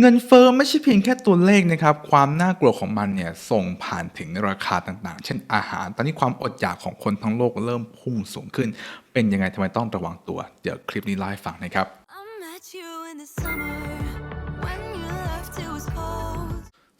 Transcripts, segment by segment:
เงินเฟ้อไม่ใช่เพียงแค่ตัวเลขนะครับ ความน่ากลัวของมันเนี่ยส่งผ่านถึงราคาต่างๆ เช่นอาหาร ตอนนี้ความอดอยากของคนทั้งโลกเริ่มพุ่งสูงขึ้น เป็นยังไงทำไมต้องระวังตัว เดี๋ยวคลิปนี้ไล่าให้ฟังนะครับ I met you in the summer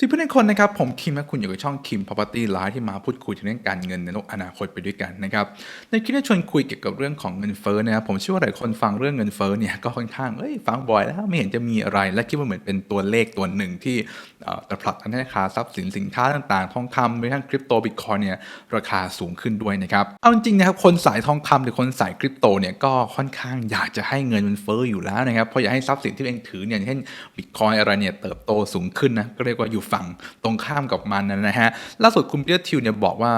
สวัสดีเพื่อนคนนะครับผมคิมและคุณอยู่กับช่องคิม Property Live ที่มาพูดคุยถึงเรื่องการเงินในโลกอนาคตไปด้วยกันนะครับในคลิปนี้ชวนคุยเกี่ยวกับเรื่องของเงินเฟ้อนะครับผมเชื่อว่าหลายคนฟังเรื่องเงินเฟ้อเนี่ยก็ค่อนข้างเอ้ยฟังบ่อยแล้วไม่เห็นจะมีอะไรและคิดว่าเหมือนเป็นตัวเลขตัวหนึ่งที่เอ่อจะผลักดันให้ราคาทรัพย์สินสินค้าต่างๆ ทองคำหรือทั้งคริปโตบิตคอยเนี่ยราคาสูงขึ้นด้วยนะครับเอาจริงนะครับคนสายทองคำหรือคนสายคริปโตเนี่ยก็ค่อนข้างอยากจะให้เงินมันเฟ้ออยู่แล้วนะครับเพราะอยากให้ทรัพย์สินที่เองถือเนี่ยเช่นบิตคอยอะไรเนี่ยเติบโตสูงขึ้นนะก็เรียกว่าอยู่ฝั่งตรงข้ามกับมันนะฮะ ล่าสุดคุณปีเตอร์ทิวเนี่ยบอกว่า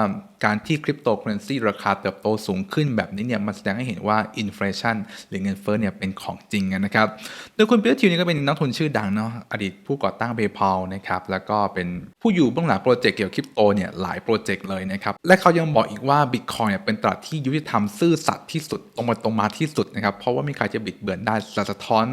การที่คริปโตเคอเรนซีราคาเติบโตสูงขึ้นแบบนี้เนี่ยมันแสดงให้เห็นว่าอินฟลชันหรือเงินเฟ้อเนี่ยเป็นของจริงนะครับ โดยคุณปีเตอร์ทิวเนี่ยก็เป็นนักทุนชื่อดังเนาะอดีตผู้ก่อตั้ง PayPal นะครับแล้วก็เป็นผู้อยู่เบื้องหลังโปรเจกต์เกี่ยวกับคริปโตเนี่ยหลายโปรเจกต์เลยนะครับ และเขายังบอกอีกว่า Bitcoin เนี่ยเป็นตลาดที่ยุติธรรมซื่อสัตย์ที่สุดตรงไปตรงมาที่สุดนะครับเพราะว่าไม่มีใครจะบิดเบือนได้สะท้อน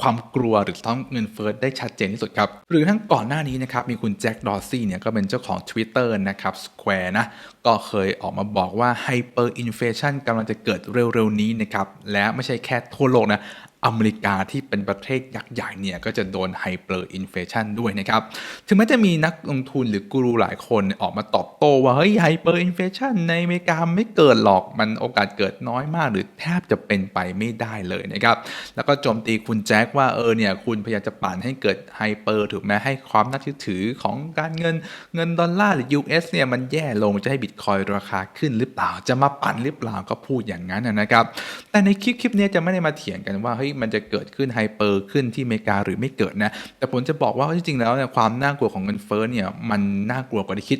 ความกลัวหรือต้องเงินเฟ้อได้ชัดเจนที่สุดครับ หรือทั้งก่อนหน้านี้นะครับ มีคุณแจ็คดอร์ซี่เนี่ยก็เป็นเจ้าของ Twitter นะครับ Square นะ ก็เคยออกมาบอกว่าไฮเปอร์อินเฟชันกำลังจะเกิดเร็วๆนี้นะครับ และไม่ใช่แค่ทั่วโลกนะ อเมริกาที่เป็นประเทศยักษ์ใหญ่เนี่ยก็จะโดนไฮเปอร์อินเฟชันด้วยนะครับ ถึงแม้จะมีนักลงทุนหรือกูรูหลายคนออกมาตอบโต้ว่าเฮ้ยไฮเปอร์อินเฟชันในอเมริกาไม่เกิดหรอกมันโอกาสเกิดน้อยมาก หรือแทบจะเป็นไปไม่ได้เลยนะครับ แล้วก็โจมตีคุณแจ็คว่าเออเนี่ยคุณพยายามจะปั่นให้เกิดไฮเปอร์ถูกไหมให้ความน่าเชื่อถือของการเงินเงินดอลลาร์หรือ US เนี่ยมันแย่ลงจะให้บิตคอยราคาขึ้นหรือเปล่าจะมาปั่นหรือเปล่าก็พูดอย่างนั้นนะครับแต่ในคลิปคลิปนี้จะไม่ได้มาเถียงกันว่าเฮ้ยมันจะเกิดขึ้นไฮเปอร์ขึ้นที่อเมริกาหรือไม่เกิดนะ แต่ผมจะบอกว่าจริงๆแล้วเนี่ยความน่ากลัวของเงินเฟ้อเนี่ยมันน่ากลัวกว่าที่คิด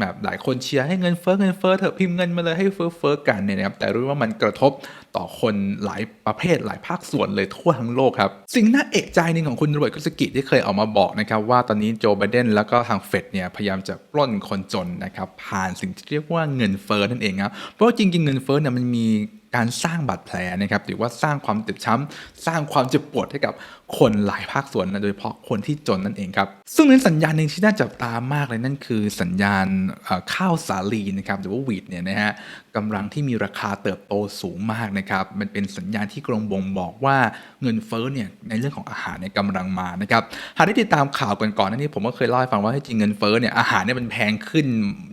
แบบหลายคนเชียร์ให้เงินเฟ้อเงินเฟ้อเถอะพิมพ์เงินมาเลยให้เฟ้อเฟ้อกันเนี่ยนะครับแต่รู้ว่ามันกระทบต่อคนหลายประเภทหลายภาคส่วนเลยทั่วทั้งโลกครับ สิ่งน่าเอกใจหนึ่งของคุณโรเบิร์ตคุสกิที่เคยออกมาบอกนะครับว่าตอนนี้โจไบเดนแล้วก็ทางเฟดเนี่ยพยายามจะปล้นคนจนนะครับผ่านสิ่งที่เรียกว่าเงินเฟ้อนั่นเองครับเพราะว่าจริงๆเงินเฟ้อเนี่ยมันมี การสร้างบาดแผลนะครับหรือว่าสร้างความเจ็บช้ำสร้างความเจ็บปวดให้กับ คนหลายภาคส่วนนะโดยเฉพาะคนที่จนนั่นเองครับ ซึ่งในสัญญาณหนึ่งที่น่าจับตามากเลยนั่นคือสัญญาณข้าวสาลีนะครับหรือว่าวีดเนี่ยนะฮะกำลังที่มีราคาเติบโตสูงมากนะครับ มันเป็นสัญญาณที่กรงบ่งบอกว่าเงินเฟ้อเนี่ยในเรื่องของอาหารเนี่ยกำลังมานะครับหากได้ติดตามข่าวก่อนๆนั้นนี่ผมก็เคยเล่าให้ฟังว่าจริงเงินเฟ้อเนี่ยอาหารเนี่ยมันแพงขึ้น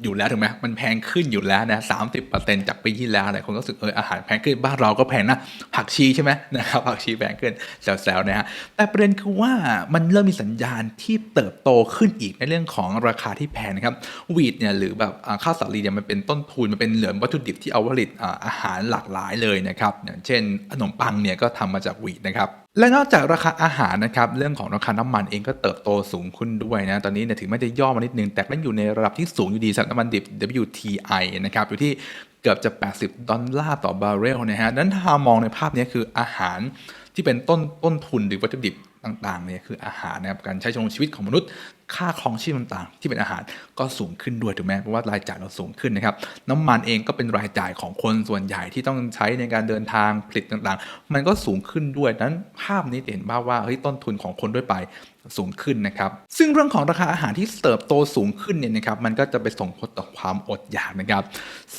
อยู่แล้วถูกไหมมันแพงขึ้นอยู่แล้วนะสามสิบเปอร์เซ็นต์จากปีที่แล้วหลายคนก็รู้สึกเอออาหารแพงขึ้นบ้านเราก็แพงนะผักชีใช่ไหมนะครับผักชีแพงขึ้นแซวๆนะฮะแต่ประเด็นคือว่ามันเริ่มมีสัญญาณที่เติบโตขึ้นอีกในเรื่องของราคาที่แพงนะครับวีดเนี่ยหรือแบบข้าวสาลีเนี่ยมันเป็นต้นทุนมันเป็นเหลือวัตถุดิบที่เอาผลิตอาหารหลากหลายเลยนะครับอย่างเช่นขนมปังเนี่ยก็ทำมาจากวีดนะครับและนอกจากราคาอาหารนะครับเรื่องของราคาน้ำมันเองก็เติบโตสูงขึ้นด้วยนะตอนนี้เนี่ยถึงแม้จะย่อมานิดนึงแต่ก็ยังอยู่ในระดับที่สูงอยู่ดีสำหรับน้ำมันดิบ WTI นะครับอยู่ที่เกือบจะ 80 ดอลลาร์ต่อบาร์เรลนะฮะนั้นถ้ามองในภาพนี้คืออาหาร ที่เป็นต้นต้นทุนหรือวัตถุดิบต่างๆเนี่ยคืออาหารนะครับการใช้ชีวิตของมนุษย์ ค่าครองชีพต่างๆ ที่เป็นอาหารก็สูงขึ้นด้วยถูกไหมเพราะว่ารายจ่ายเราสูงขึ้นนะครับน้ำมันเองก็เป็นรายจ่ายของคนส่วนใหญ่ที่ต้องใช้ในการเดินทางผลิตต่างๆ มันก็สูงขึ้นด้วยนั้นภาพนี้จะเห็นภาพว่าเฮ้ยต้นทุนของคนด้วยไป สูงขึ้นนะครับ ซึ่งเรื่องของราคาอาหารที่เติบโตสูงขึ้นเนี่ยนะครับมันก็จะไปส่งผลต่อความอดอยากนะครับ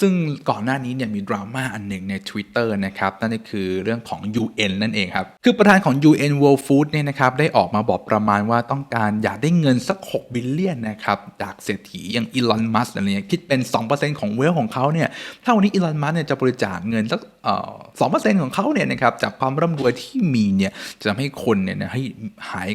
ซึ่งก่อนหน้านี้เนี่ยมีดราม่าอันหนึ่งใน Twitter นะครับนั่นก็คือเรื่องของ UN นั่นเองครับ คือประธานของ UN World Food เนี่ยนะครับได้ออกมาบอกประมาณว่าต้องการอยากได้เงินสัก 6 บิลเลียนนะครับจากเศรษฐีอย่างอีลอนมัสอะไรเงี้ยคิดเป็น 2%ของเวลของเขาเนี่ยถ้าวันนี้อีลอนมัสเนี่ยจะบริจาคเงินสักสองเปอ่อ2%ของเขาเนี่ยนะครับจากความร่ำรวยที่มีเนี่ยจะทำให้คนเนี่ยนะให้หาย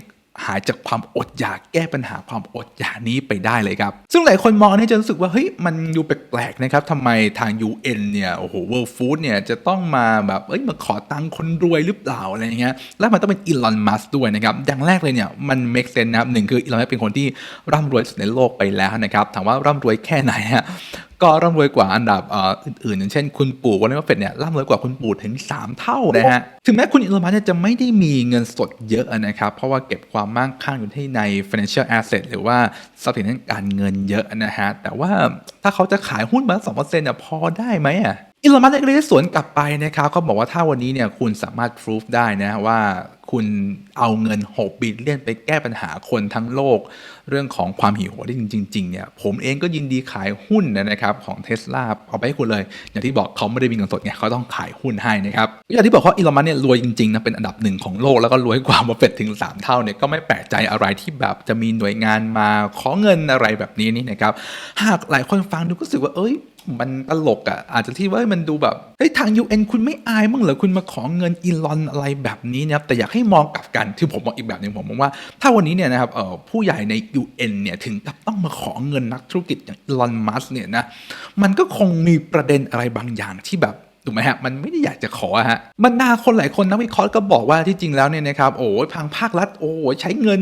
หายจากความอดอยากแก้ปัญหาความอดอยากนี้ไปได้เลยครับ ซึ่งหลายคนมองเนี่ยจะรู้สึกว่าเฮ้ยมันดูแปลกๆนะครับทำไมทาง UN เนี่ยโอ้โห World Food เนี่ยจะต้องมาแบบเอ้ยมาขอตังค์คนรวยหรือเปล่าอะไรเงี้ยแล้วมันต้องเป็นอีลอนมัสด้วยนะครับอย่างแรกเลยเนี่ยมัน make sense นะครับหนึ่งคืออีลอนมัสเป็นคนที่ร่ำรวยสุดในโลกไปแล้วนะครับถามว่าร่ำรวยแค่ไหนฮะ ก็ร่ำรวยกว่าอันดับอ,อื่นๆอย่างเช่นคุณปู่วอร์เรนบัฟเฟตเนี่ยร่ำรวยกว่าคุณปู่ถึง 3 เท่านะฮะถึงแม้คุณอีลอนมัสก์เนี่ยจะไม่ได้มีเงินสดเยอะนะครับ เพราะว่าเก็บความมั่งคั่งอยู่ที่ใน financial asset หรือว่าทรัพย์สินทางการเงินเยอะนะฮะแต่ว่าถ้าเขาจะขายหุ้นมาสองเปอร์เซ็นต์เนี่ยพอได้ไหมอะอีลอนมัสก์ก็เลยสวนกลับไปนะครับเขาบอกว่าถ้าวันนี้เนี่ยคุณสามารถพิสูจได้นะว่าคุณเอาเงิน 6 บิลเลียนไปแก้ปัญหาคนทั้งโลก เรื่องของความหิวโหยได้จริงๆเนี่ยผมเองก็ยินดีขายหุ้นนะครับของเทสลาเอาไปให้คุณเลย อย่างที่บอกเขาไม่ได้มีเงินสดไงเขาต้องขายหุ้นให้นะครับอย่างที่บอกว่าอีลอนมัสเนี่ยรวยจริงๆนะเป็นอันดับหนึ่งของโลกแล้วก็รวยกว่าบัฟเฟตถึง 3 เท่าเนี่ยก็ไม่แปลกใจอะไรที่แบบจะมีหน่วยงานมาขอเงินอะไรแบบนี้นี่นะครับหากหลายคนฟังดูก็รู้สึกว่าเอ้ยมันตลกอะ่ะอาจจะที่ว่ามันดูแบบเฮ้ยทาง UN คุณไม่อายมั้งเหรอคุณมาขอเงินอีลอนอะไรแบบนี้นะครับแต่อยากให้มองกลับกันที่ผมมองอีกแบบหนึ่งผมมองว่า ถ้าวันนี้เนี่ยนะครับผู้ใหญ่ใน UN เนี่ยถึงกับต้องมาขอเงินนักธุรกิจอย่างอีลอนมัสเนี่ยนะมันก็คงมีประเด็นอะไรบางอย่างที่แบบ ถูกไหมฮะมันไม่ได้อยากจะขอฮะบรรดาคนหลายคนนักวิเคราะห์ก็บอกว่าที่จริงแล้วเนี่ยนะครับโอ้ยทางภาครัฐโอ้ยใช้เงิน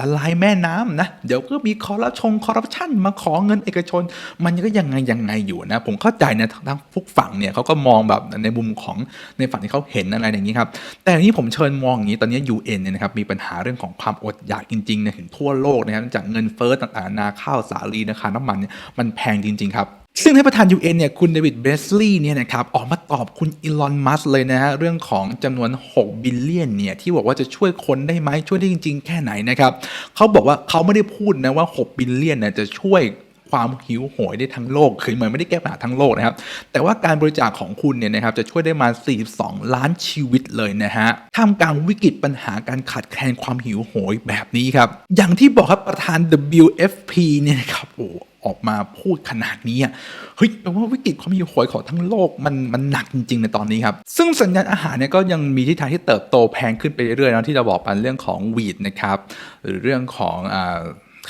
ละลายแม่น้ำนะเดี๋ยวก็มีคอร์รัปชงคอร์รัปชันมาขอเงินเอกชน มันก็ยังไงยังไงอยู่นะ ผมเข้าใจนะทางทุกฝั่งเนี่ยเขาก็มองแบบในมุมของในฝั่งที่เขาเห็นอะไรอย่างนี้ครับ แต่นี้ผมเชิญมองอย่างนี้ตอนนี้ UN เนี่ยนะครับมีปัญหาเรื่องของความอดอยากจริงๆเนี่ยถึงทั่วโลกนะครับจากเงินเฟ้อต่างๆนานาข้าวสาลีนะคะน้ำมันเนี่ยมันแพงจริงๆครับ ซึ่งท่านประธาน UN เนี่ยคุณเดวิดเบสลีย์เนี่ยนะครับออกมาตอบคุณอีลอนมัสเลยนะฮะเรื่องของจำนวน 6 บิลเลียนเนี่ยที่บอกว่าจะช่วยคนได้ไหมช่วยได้จริง ๆ แค่ไหนนะครับเขาบอกว่าเขาไม่ได้พูดนะว่า 6 บิลเลียนเนี่ยจะช่วยความหิวโหยได้ทั้งโลก คือมันไม่ได้แก้ปัญหาทั้งโลกนะครับ แต่ว่าการบริจาคของคุณเนี่ยนะครับจะช่วยได้มา 42 ล้านชีวิตเลยนะฮะ ท่ามกลางวิกฤตปัญหาการขาดแคลนความหิวโหยแบบนี้ครับ อย่างที่บอกครับประธาน WFP เนี่ยนะครับ โอ้ ออกมาพูดขนาดนี้อะเฮ้ยแปลว่าวิกฤตความหิวโหยของทั้งโลกมันมันหนักจริง ๆ ในตอนนี้ครับ ซึ่งสัญญาณอาหารเนี่ยก็ยังมีทิศทางที่เติบโตแพงขึ้นไปเรื่อยๆนะที่เราบอกไปเรื่องของวีดนะครับหรือเรื่องของอ่า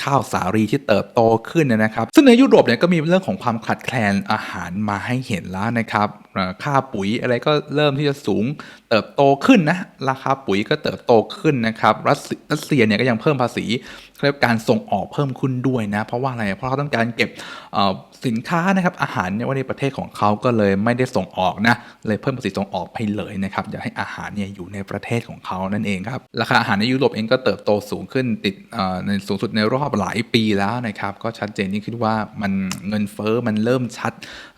ข้าวสาลีที่เติบโตขึ้นนะครับ ซึ่งในยุโรปเนี่ยก็มีเรื่องของความขาดแคลนอาหารมาให้เห็นแล้วนะครับค่าปุ๋ยอะไรก็เริ่มที่จะสูงเติบโตขึ้นนะราคาปุ๋ยก็เติบโตขึ้นนะครับรัสเซียเนี่ยก็ยังเพิ่มภาษีเรียกการส่งออกเพิ่มขึ้นด้วยนะเพราะว่าอะไรเพราะเขาต้องการเก็บ สินค้านะครับอาหารเนี่ยไว้ในประเทศของเขาก็เลยไม่ได้ส่งออกนะเลยเพิ่มภาษีส่งออกไปเลยนะครับอยากให้อาหารเนี่ยอยู่ในประเทศของเขานั่นเองครับราคาอาหารในยุโรปเองก็เติบโตสูงขึ้นติดอ่อในสูงสุดในรอบหลายปีแล้วนะครับก็ชัดเจนนี่คือว่ามันเงินเฟ้อมันเริ่มชัด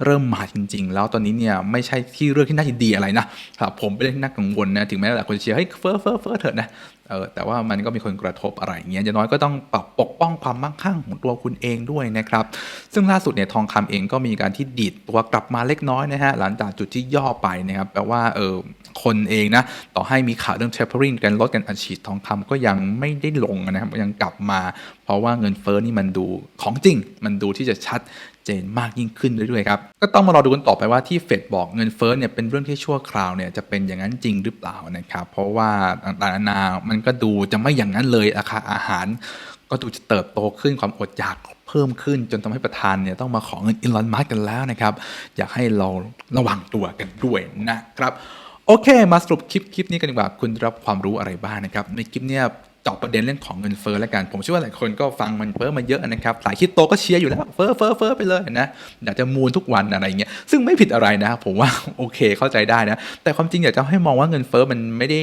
เริ่มมาจริง ๆ แล้วตอนนี้เนี่ยไม่ใช่ที่เรื่องที่น่ายินดีอะไรนะครับผมไม่ได้น่ากังวลนะถึงแม้หลายคนเชียร์เฮ้ยเฟ้อเฟ้อเฟ้อเถอะนะเออแต่ว่ามันก็มีคนกระทบอะไรอย่างเงี้ยอย่างน้อยก็ต้องปรับปกป้องความมั่งคั่งของตัวคุณเองด้วยนะครับ ซึ่งล่าสุดเนี่ยทองคำเองก็มีการที่ดีดตัวกลับมาเล็กน้อยนะฮะหลังจากจุดที่ย่อไปนะครับแปลว่าเออคนเองนะต่อให้มีข่าวเรื่อง tapering การลดการอัดฉีดทองคำก็ยังไม่ได้ลงนะครับยังกลับมา เพราะว่าเงินเฟ้อนี่มันดูของจริง มันดูที่จะชัด เจนมากยิ่งขึ้นเรื่อยๆครับก็ต้องมารอดูกันต่อไปว่าที่เฟดบอกเงินเฟ้อเนี่ยเป็นเรื่องที่ชั่วคราวเนี่ยจะเป็นอย่างนั้นจริงหรือเปล่านะครับเพราะว่าต่างๆนานามันก็ดูจะไม่อย่างนั้นเลยราคาอาหาร ก็ดูจะเติบโตขึ้นความอดอยากเพิ่มขึ้นจนทำให้ประธานเนี่ยต้องมาขอเงินอีลอนมัสก์กันแล้วนะครับอยากให้เราระวังตัวกันด้วยนะครับโอเค มาสรุปคลิปคลิปนี้กันดีกว่า คุณได้รับความรู้อะไรบ้างนะครับ ในคลิปเนี้ย จาะประเด็นเรื่องของเงินเฟ้อแล้วกัน ผมเชื่อว่าหลายคนก็ฟังมันเฟ้อมาเยอะนะครับสายคิดโตก็เชียร์อยู่แล้วเฟ้อเฟ้อเฟ้อไปเลยนะอยากจะมูลทุกวันอะไรเงี้ยซึ่งไม่ผิดอะไรนะ ผมว่าโอเคเข้าใจได้นะ แต่ความจริงอยากจะให้มองว่าเงินเฟ้อมันไม่ได้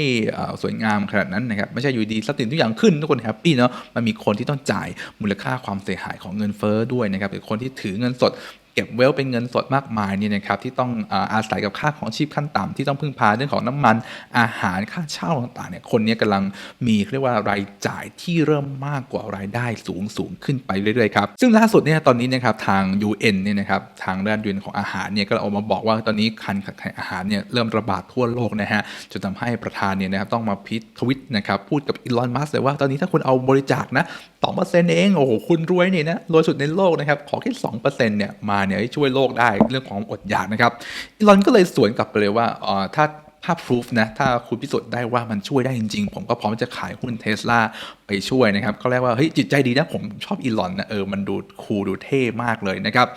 สวยงามขนาดนั้นนะครับไม่ใช่อยู่ดีทรัพย์สินทุกอย่างขึ้นทุกคนแฮปปี้เนาะมันมีคนที่ต้องจ่ายมูลค่าความเสียหายของเงินเฟ้อด้วยนะครับหรือคนที่ถือเงินสด เก็บเวลเป็นเงินสดมากมายเนี่ยนะครับที่ต้องอาศัยกับค่าของชีพขั้นต่ำที่ต้องพึ่งพาเรื่องของน้ำมันอาหารค่าเช่าต่างๆเนี่ยคนนี้กำลังมีเรียกว่ารายจ่ายที่เริ่มมากกว่ารายได้สูงสูงขึ้นไปเรื่อยๆครับซึ่งล่าสุดเนี่ยตอนนี้นะครับทาง UN เนี่ยนะครับทางด้านยูนของอาหารเนี่ยก็ออกมาบอกว่าตอนนี้คันขาดแคลนอาหารเนี่ยเริ่มระบาดทั่วโลกนะฮะจนทำให้ประธานเนี่ยนะครับต้องมาพิทวิตนะครับพูดกับอีลอนมัสเลยว่าตอนนี้ถ้าคุณเอาบริจาคนะ2%เองโอ้โหคุณรวยนี่นะรวยสุดในโลกนะครับขอแค่2%เนี่ยมาเนี่ยช่วยโลกได้เรื่องของอดอยากนะครับอีลอนก็เลยสวนกลับไปเลยว่าเอ่อถ้าถ้าพิสูจนะถ้าคุณพิสูจน์ได้ว่ามันช่วยได้จริง ๆ ผมก็พร้อมจะขายหุ้นเทสลาไปช่วยนะครับก็เรียกว่าเฮ้ยจิตใจดีนะผมชอบอีลอนนะเออมันดูคูลดูเท่มากเลยนะครับ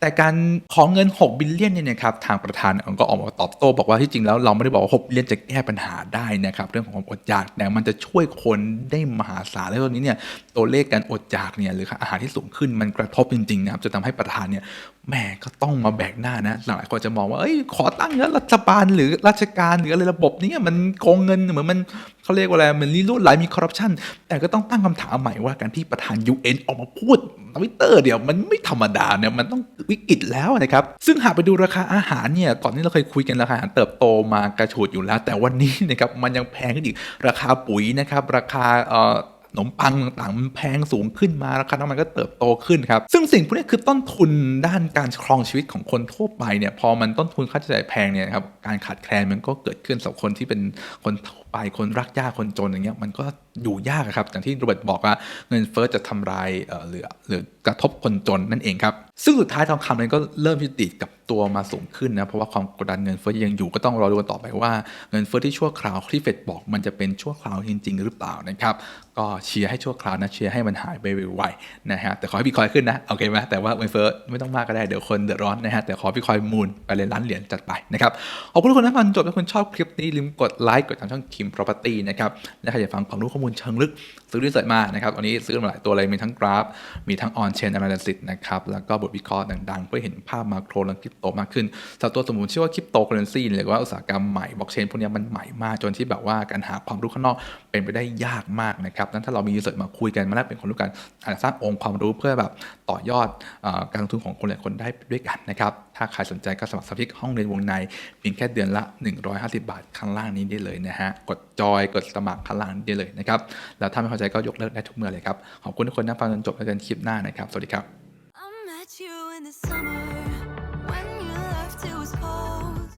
แต่การของเงิน 6 บิลเลียนเนี่ยนะครับทางประธานก็ออกมาตอบโต้บอกว่าที่จริงแล้วเราไม่ได้บอกว่า 6 บิลเลียนจะแก้ปัญหาได้นะครับเรื่องของความอดอยากแต่มันจะช่วยคนได้มหาศาลแล้วตอนนี้เนี่ยตัวเลขการอดอยากเนี่ยหรืออาหารที่สูงขึ้นมันกระทบจริงๆนะครับจะทำให้ประธานเนี่ยแหมก็ต้องมาแบกหน้านะหลายคนจะมองว่าเอ้ยขอตั้งแล้วรัฐบาลหรือราชการหรืออะไรระบบนี้มันโกงเงินเหมือนมัน เขาเรียกว่าอะไรมันลีลุ่ไหลมีคอร์รัปชันแต่ก็ต้องตั้งคำถามใหม่ว่าการที่ประธาน UN ออกมาพูดทวิตเตอร์เดี๋ยวมันไม่ธรรมดาเนี่ยมันต้องวิกฤตแล้วนะครับ ซึ่งหากไปดูราคาอาหารเนี่ยก่อนนี้เราเคยคุยกันราคาอาหารเติบโตมากระฉูดอยู่แล้ว แต่วันนี้นะครับมันยังแพงขึ้นอีกราคาปุ๋ยนะครับราคาเอ่อ ขนมปังต่างๆมันแพงสูงขึ้นมาราคาน้ำมันก็เติบโตขึ้นครับ ซึ่งสิ่งพวกนี้คือต้นทุนด้านการครองชีวิตของคนทั่วไปเนี่ยพอมันต้นทุนค่าใช้จ่ายแพงเนี่ยครับการขาดแคลนมันก็เกิดขึ้นสำหรับคนที่เป็นคนทั่วไปคนรักยากคนจนอย่างเงี้ยมันก็ อยู่ยากครับอย่างที่โรเบิร์ตบอกว่าเงินเฟ้อจะทำลายเอ่อหรือหรือกระทบคนจนนั่นเองครับ ซึ่งสุดท้ายทองคำมันก็เริ่มที่ติดกับตัวมาสูงขึ้นนะ เพราะว่าความกดดันเงินเฟ้อยังอยู่ก็ต้องรอดูกันต่อไปว่าเงินเฟ้อที่ชั่วคราวที่เฟดบอกมันจะเป็นชั่วคราวจริง ๆ หรือเปล่านะครับ ก็เชียร์ให้ชั่วคราวนะเชียร์ให้มันหายไปไวๆนะฮะแต่ขอให้บิตคอยขึ้นนะโอเคไหมแต่ว่าเงินเฟ้อไม่ต้องมากก็ได้เดี๋ยวคนเดือดร้อนนะฮะแต่ขอบิตคอยมูลไปเลยล้านเหรียญจัดไปนะครับขอบคุณทุกคนที่ฟังจบถ้าคุณชอบคลิปนี้ลืมกดไลค์กดติดตามช่องคิม property นะครับและใครอยากฟังความรู้ข้อมูลเชิงลึก ซื้อรีเสิร์ชมานะครับวันนี้ซื้อมาหลายตัวเลยมีทั้งกราฟ มีทั้ง on chain analysis นะครับแล้วก็บทวิเคราะห์ดังๆ เพื่อเห็นภาพมาโครและคริปโตมากขึ้นสำหรับตัวสมมติชื่อว่าคริปโตเคอเรนซีหรือว่าอุตสาหกรรมใหม่บล็อกเชนพวกนี้มันใหม่มากจนที่แบบว่าการหาความรู้ข้างนอกเป็นไปได้ยากมากนะครับนั้นถ้าเรามีรีเสิร์ชมาคุยกันมาแลกเป็นความรู้กันอาจจะสร้างองค์ความรู้เพื่อแบบต่อยอดอการลงทุนของคนหลายคนได้ด้วยกันนะครับ ถ้าใครสนใจก็สมัครสมาชิกห้องเรียนวงในเพียงแค่เดือนละ 150 บาทข้างล่างนี้ได้เลยนะฮะ กดจอยกดสมัครข้างล่างนี้ได้เลยนะครับ แล้วถ้าไม่เข้าใจก็ยกเลิกได้ทุกเมื่อเลยครับ ขอบคุณทุกคนนะฟังจนจบแล้วกันคลิปหน้านะครับ สวัสดีครับ